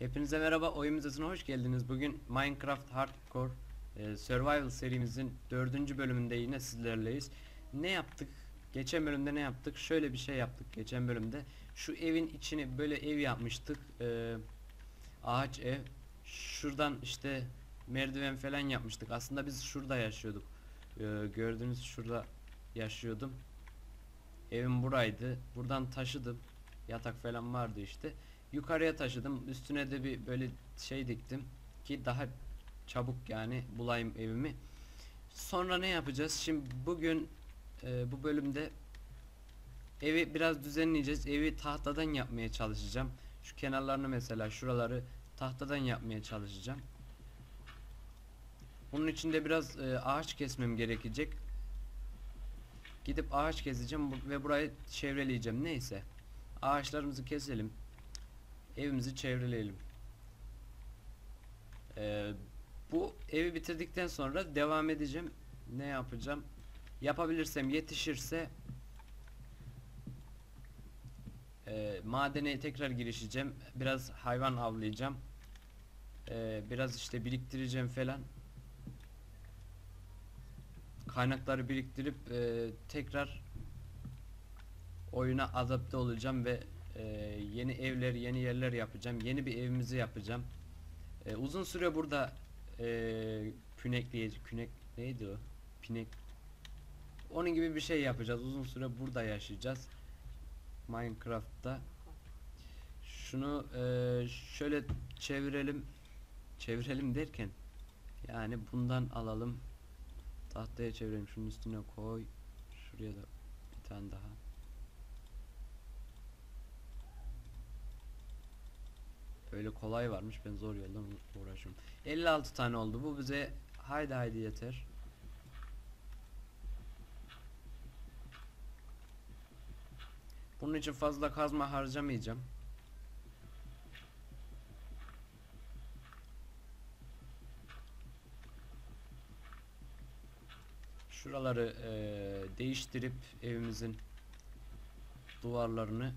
Hepinize merhaba, oyun müzesine hoş geldiniz. Bugün Minecraft Hardcore e, Survival serimizin dördüncü bölümünde yine sizlerleyiz. Ne yaptık? Geçen bölümde ne yaptık? Şöyle bir şey yaptık geçen bölümde. Şu evin içini böyle ev yapmıştık. E, ağaç ev. Şuradan işte merdiven falan yapmıştık. Aslında biz şurada yaşıyorduk. E, gördüğünüz şurada yaşıyordum. Evim buraydı. Buradan taşıdım. Yatak falan vardı işte. Yukarıya taşıdım. Üstüne de bir böyle şey diktim ki daha çabuk yani bulayım evimi. Sonra ne yapacağız? Şimdi bugün e, bu bölümde evi biraz düzenleyeceğiz. Evi tahtadan yapmaya çalışacağım. Şu kenarlarını mesela şuraları tahtadan yapmaya çalışacağım. Bunun için de biraz e, ağaç kesmem gerekecek. Gidip ağaç keseceğim ve burayı çevreleyeceğim. Neyse. Ağaçlarımızı keselim. Evimizi çevreleyelim. Ee, bu evi bitirdikten sonra devam edeceğim. Ne yapacağım? Yapabilirsem yetişirse e, madene tekrar girişeceğim. Biraz hayvan avlayacağım. Ee, biraz işte biriktireceğim falan. Kaynakları biriktirip e, tekrar oyuna adapte olacağım ve e, yeni evler, yeni yerler yapacağım. Yeni bir evimizi yapacağım. E, uzun süre burada e, pünekleyici, künek neydi o? Pinek. Onun gibi bir şey yapacağız. Uzun süre burada yaşayacağız. Minecraft'ta. Şunu e, şöyle çevirelim. Çevirelim derken yani bundan alalım. Tahtaya çevirelim. Şunun üstüne koy. Şuraya da bir tane daha. Öyle kolay varmış ben zor yoldan uğraşıyorum. 56 tane oldu bu bize haydi haydi yeter. Bunun için fazla kazma harcamayacağım. Şuraları eee, değiştirip evimizin duvarlarını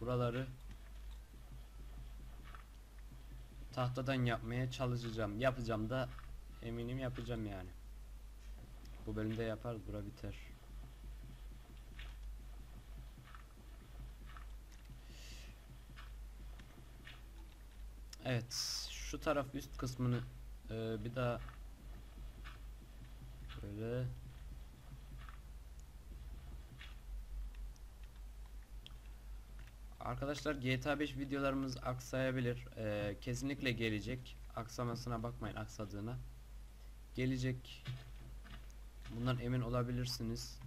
buraları tahtadan yapmaya çalışacağım. Yapacağım da eminim yapacağım yani. Bu bölümde yaparız bura biter. Evet şu taraf üst kısmını e, bir daha böyle Arkadaşlar GTA 5 videolarımız aksayabilir. Ee, kesinlikle gelecek. Aksamasına bakmayın aksadığına. Gelecek. Bundan emin olabilirsiniz.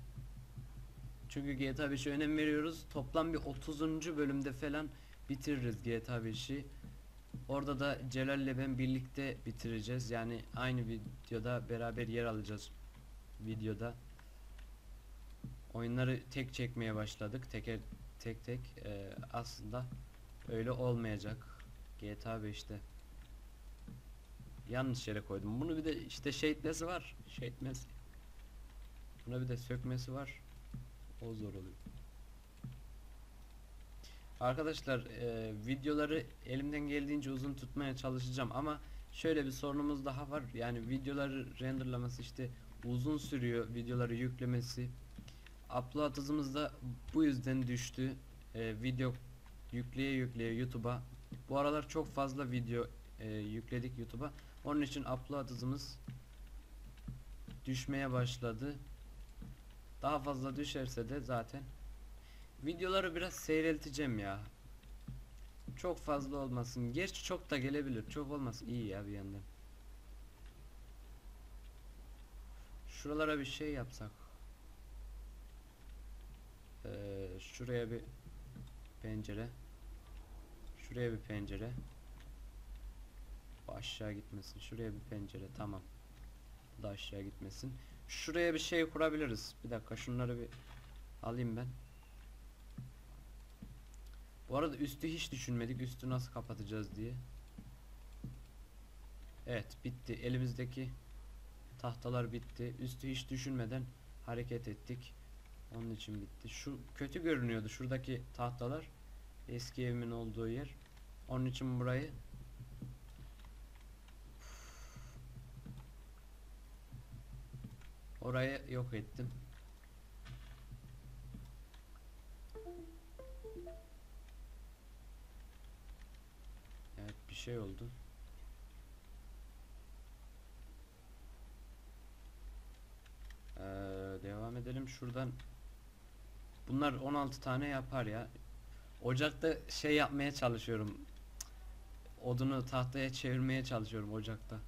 Çünkü GTA 5'e önem veriyoruz. Toplam bir 30. bölümde falan bitiririz GTA 5'i. Orada da Celal'le ben birlikte bitireceğiz. Yani aynı videoda beraber yer alacağız videoda. Oyunları tek çekmeye başladık. Teker tek tek Ee, aslında öyle olmayacak GTA 5'te. Yanlış yere koydum. Bunu bir de işte şeytmesi var. Şeytmesi. Buna bir de sökmesi var. O zor oluyor. Arkadaşlar e, videoları elimden geldiğince uzun tutmaya çalışacağım ama şöyle bir sorunumuz daha var. Yani videoları renderlaması işte uzun sürüyor. Videoları yüklemesi. Upload hızımız da bu yüzden düştü. Ee, video yükleye yükleye YouTube'a. Bu aralar çok fazla video e, yükledik YouTube'a. Onun için upload hızımız düşmeye başladı. Daha fazla düşerse de zaten videoları biraz seyrelteceğim ya. Çok fazla olmasın. Gerçi çok da gelebilir. Çok olmaz. iyi ya bir yandan. Şuralara bir şey yapsak. Ee, şuraya bir pencere. Şuraya bir pencere. Bu aşağı gitmesin. Şuraya bir pencere. Tamam. Bu da aşağı gitmesin. Şuraya bir şey kurabiliriz. Bir dakika şunları bir alayım ben. Bu arada üstü hiç düşünmedik. Üstü nasıl kapatacağız diye. Evet bitti. Elimizdeki tahtalar bitti. Üstü hiç düşünmeden hareket ettik. Onun için bitti. Şu kötü görünüyordu. Şuradaki tahtalar eski evimin olduğu yer. Onun için burayı Orayı yok ettim. Evet bir şey oldu. Ee, devam edelim şuradan Bunlar 16 tane yapar ya. Ocakta şey yapmaya çalışıyorum. Odunu tahtaya çevirmeye çalışıyorum ocakta.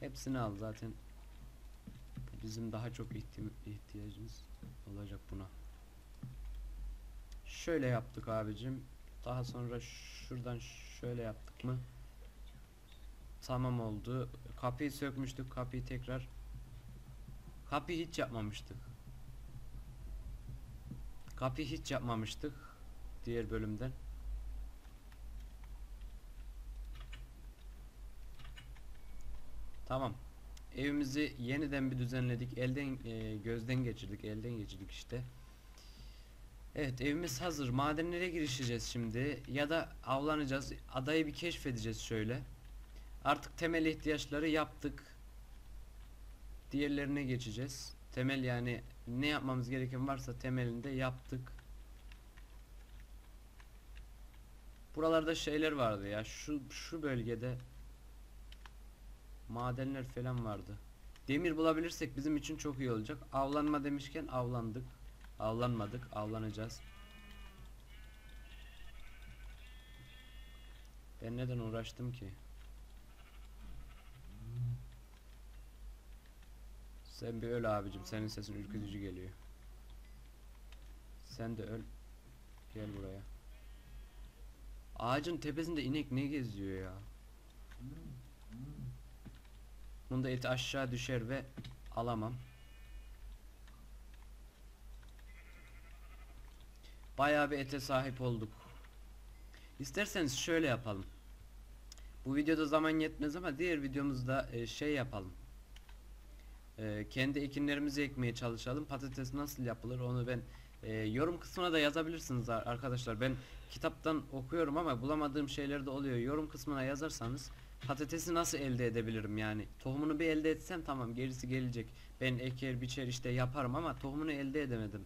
Hepsini al zaten. Bizim daha çok ihtiyacımız olacak buna. Şöyle yaptık abicim. Daha sonra şuradan şöyle yaptık mı? Tamam oldu. Kapıyı sökmüştük. Kapıyı tekrar Kapıyı hiç yapmamıştık. Kapıyı hiç yapmamıştık diğer bölümden. Tamam. Evimizi yeniden bir düzenledik. Elden e, gözden geçirdik. Elden geçirdik işte. Evet evimiz hazır. Madenlere girişeceğiz şimdi. Ya da avlanacağız. Adayı bir keşfedeceğiz şöyle. Artık temel ihtiyaçları yaptık. Diğerlerine geçeceğiz. Temel yani ne yapmamız gereken varsa temelinde yaptık. Buralarda şeyler vardı ya. Şu şu bölgede madenler falan vardı. Demir bulabilirsek bizim için çok iyi olacak. Avlanma demişken avlandık. Avlanmadık, avlanacağız. Ben neden uğraştım ki? Sen bir öl abicim. Senin sesin ürkütücü geliyor. Sen de öl. Gel buraya. Ağacın tepesinde inek ne geziyor ya? Bunda eti aşağı düşer ve alamam. Bayağı bir ete sahip olduk. İsterseniz şöyle yapalım. Bu videoda zaman yetmez ama diğer videomuzda e, şey yapalım. E, kendi ekinlerimizi ekmeye çalışalım. Patates nasıl yapılır onu ben e, yorum kısmına da yazabilirsiniz ar- arkadaşlar. Ben kitaptan okuyorum ama bulamadığım şeyler de oluyor. Yorum kısmına yazarsanız patatesi nasıl elde edebilirim yani. Tohumunu bir elde etsem tamam gerisi gelecek. Ben eker biçer işte yaparım ama tohumunu elde edemedim.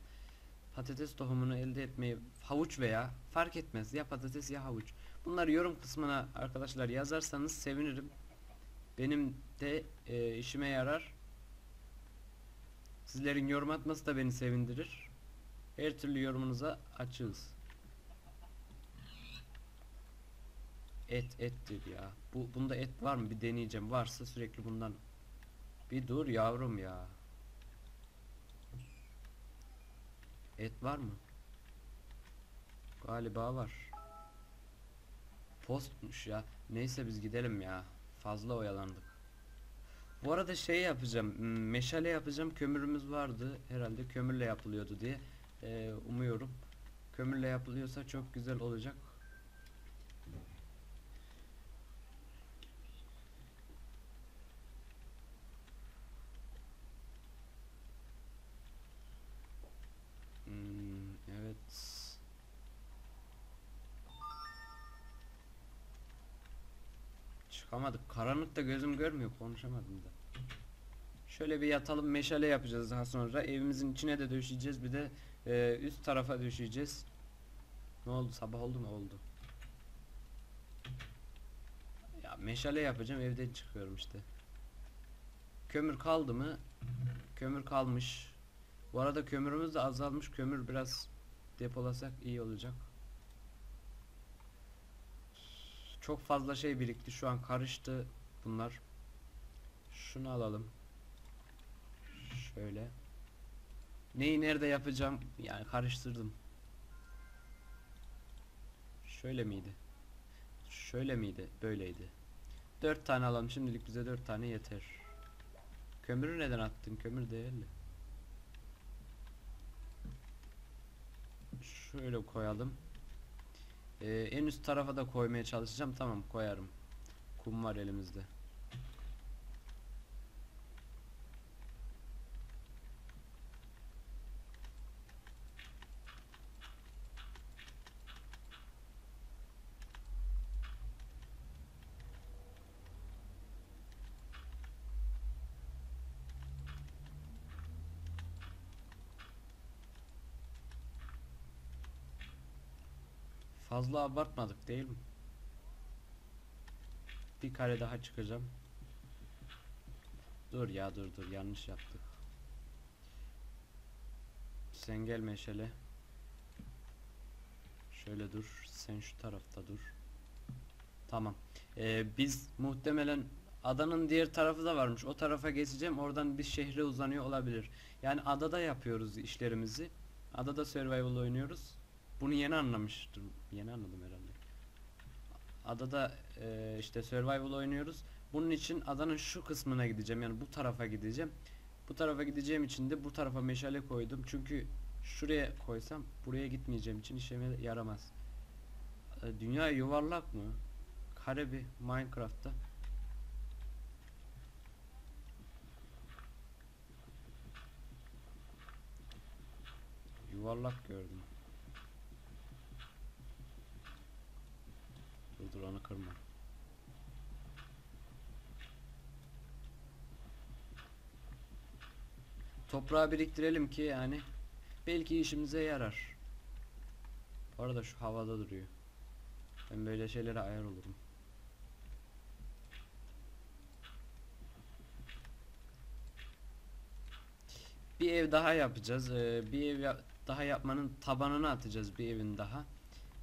Patates tohumunu elde etmeyi havuç veya fark etmez ya patates ya havuç. Bunları yorum kısmına arkadaşlar yazarsanız sevinirim. Benim de e, işime yarar. Sizlerin yorum atması da beni sevindirir. Her türlü yorumunuza açığız. Et ettir ya. Bu bunda et var mı? Bir deneyeceğim. Varsa sürekli bundan. Bir dur yavrum ya. Et var mı? Galiba var. Postmuş ya. Neyse biz gidelim ya. Fazla oyalandık. Bu arada şey yapacağım. Meşale yapacağım. Kömürümüz vardı. Herhalde kömürle yapılıyordu diye. Ee, umuyorum. Kömürle yapılıyorsa çok güzel olacak. Çıkamadık. Karanlıkta gözüm görmüyor. Konuşamadım da. Şöyle bir yatalım. Meşale yapacağız daha sonra. Evimizin içine de döşeyeceğiz. Bir de e, üst tarafa döşeyeceğiz. Ne oldu? Sabah oldu mu? Oldu. Ya meşale yapacağım. Evden çıkıyorum işte. Kömür kaldı mı? Kömür kalmış. Bu arada kömürümüz de azalmış. Kömür biraz depolasak iyi olacak. Çok fazla şey birikti. Şu an karıştı bunlar. Şunu alalım. Şöyle. Neyi nerede yapacağım? Yani karıştırdım. Şöyle miydi? Şöyle miydi? Böyleydi. Dört tane alalım. Şimdilik bize dört tane yeter. Kömürü neden attın? Kömür değerli. Şöyle koyalım. Ee, en üst tarafa da koymaya çalışacağım. Tamam koyarım. Kum var elimizde. Fazla abartmadık değil mi? Bir kare daha çıkacağım. Dur ya dur dur yanlış yaptık. Sen gel meşale. Şöyle dur. Sen şu tarafta dur. Tamam. Ee, biz muhtemelen adanın diğer tarafı da varmış. O tarafa geçeceğim. Oradan bir şehre uzanıyor olabilir. Yani adada yapıyoruz işlerimizi. Adada survival oynuyoruz. Bunu yeni anlamıştım. Yeni anladım herhalde. Adada e, işte survival oynuyoruz. Bunun için adanın şu kısmına gideceğim. Yani bu tarafa gideceğim. Bu tarafa gideceğim için de bu tarafa meşale koydum. Çünkü şuraya koysam buraya gitmeyeceğim için işime yaramaz. E, dünya yuvarlak mı? Kare bir Minecraft'ta. Yuvarlak gördüm. Onu kırma. Toprağı biriktirelim ki yani belki işimize yarar. Bu arada şu havada duruyor. Ben böyle şeylere ayar olurum. Bir ev daha yapacağız. Ee, bir ev ya- daha yapmanın tabanını atacağız bir evin daha.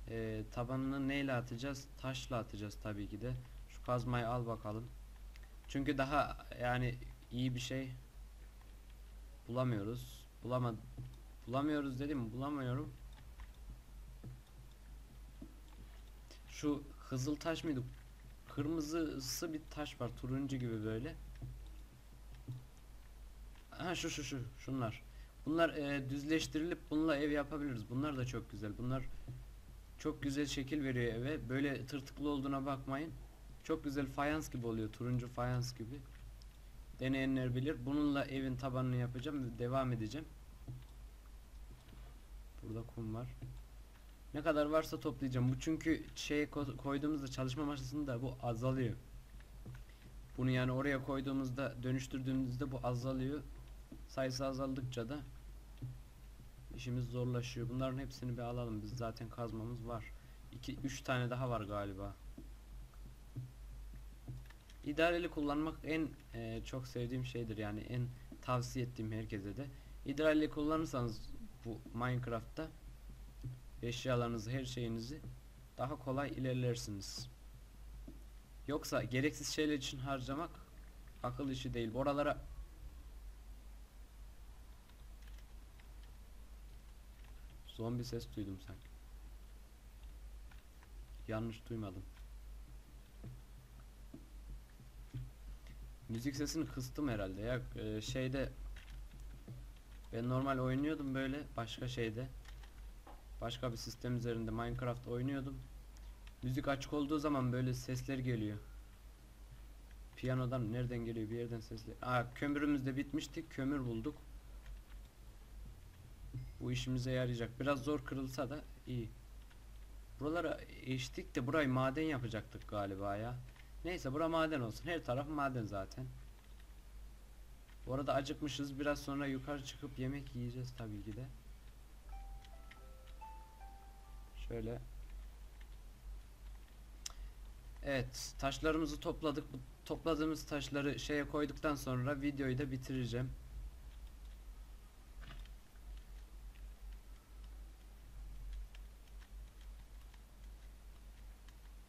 Ee, tabanını neyle atacağız? Taşla atacağız tabii ki de. Şu kazmayı al bakalım. Çünkü daha yani iyi bir şey bulamıyoruz. Bulama bulamıyoruz dedim? Bulamıyorum. Şu kızıl taş mıydı? Kırmızısı bir taş var. Turuncu gibi böyle. Ha şu şu şu şunlar. Bunlar e, düzleştirilip bununla ev yapabiliriz. Bunlar da çok güzel. Bunlar çok güzel şekil veriyor eve. Böyle tırtıklı olduğuna bakmayın. Çok güzel fayans gibi oluyor. Turuncu fayans gibi. Deneyenler bilir. Bununla evin tabanını yapacağım ve devam edeceğim. Burada kum var. Ne kadar varsa toplayacağım. Bu çünkü şeye ko- koyduğumuzda çalışma masasında bu azalıyor. Bunu yani oraya koyduğumuzda dönüştürdüğümüzde bu azalıyor. Sayısı azaldıkça da işimiz zorlaşıyor. Bunların hepsini bir alalım. Biz zaten kazmamız var. 2 3 tane daha var galiba. İdareli kullanmak en e, çok sevdiğim şeydir. Yani en tavsiye ettiğim herkese de. İdareli kullanırsanız bu Minecraft'ta eşyalarınızı, her şeyinizi daha kolay ilerlersiniz. Yoksa gereksiz şeyler için harcamak akıl işi değil. Oralara Zombi ses duydum sanki. Yanlış duymadım. Müzik sesini kıstım herhalde ya. Ee, şeyde ben normal oynuyordum böyle başka şeyde. Başka bir sistem üzerinde Minecraft oynuyordum. Müzik açık olduğu zaman böyle sesler geliyor. Piyanodan nereden geliyor bir yerden sesler. Aa, kömürümüz de bitmişti kömür bulduk bu işimize yarayacak biraz zor kırılsa da iyi buralara eştik de burayı maden yapacaktık galiba ya Neyse bura maden olsun. Her taraf maden zaten. Bu arada acıkmışız. Biraz sonra yukarı çıkıp yemek yiyeceğiz tabii ki de. Şöyle. Evet, taşlarımızı topladık. Topladığımız taşları şeye koyduktan sonra videoyu da bitireceğim.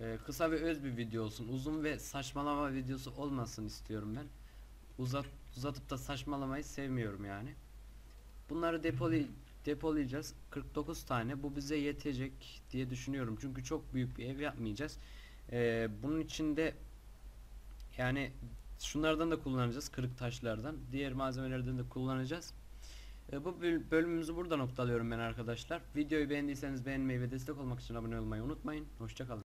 Ee, kısa ve öz bir video olsun. Uzun ve saçmalama videosu olmasın istiyorum ben. Uzat uzatıp da saçmalamayı sevmiyorum yani. Bunları depolay depolayacağız. 49 tane. Bu bize yetecek diye düşünüyorum. Çünkü çok büyük bir ev yapmayacağız. Ee, bunun içinde yani şunlardan da kullanacağız. Kırık taşlardan. Diğer malzemelerden de kullanacağız. Ee, bu böl- bölümümüzü burada noktalıyorum ben arkadaşlar. Videoyu beğendiyseniz beğenmeyi ve destek olmak için abone olmayı unutmayın. Hoşçakalın.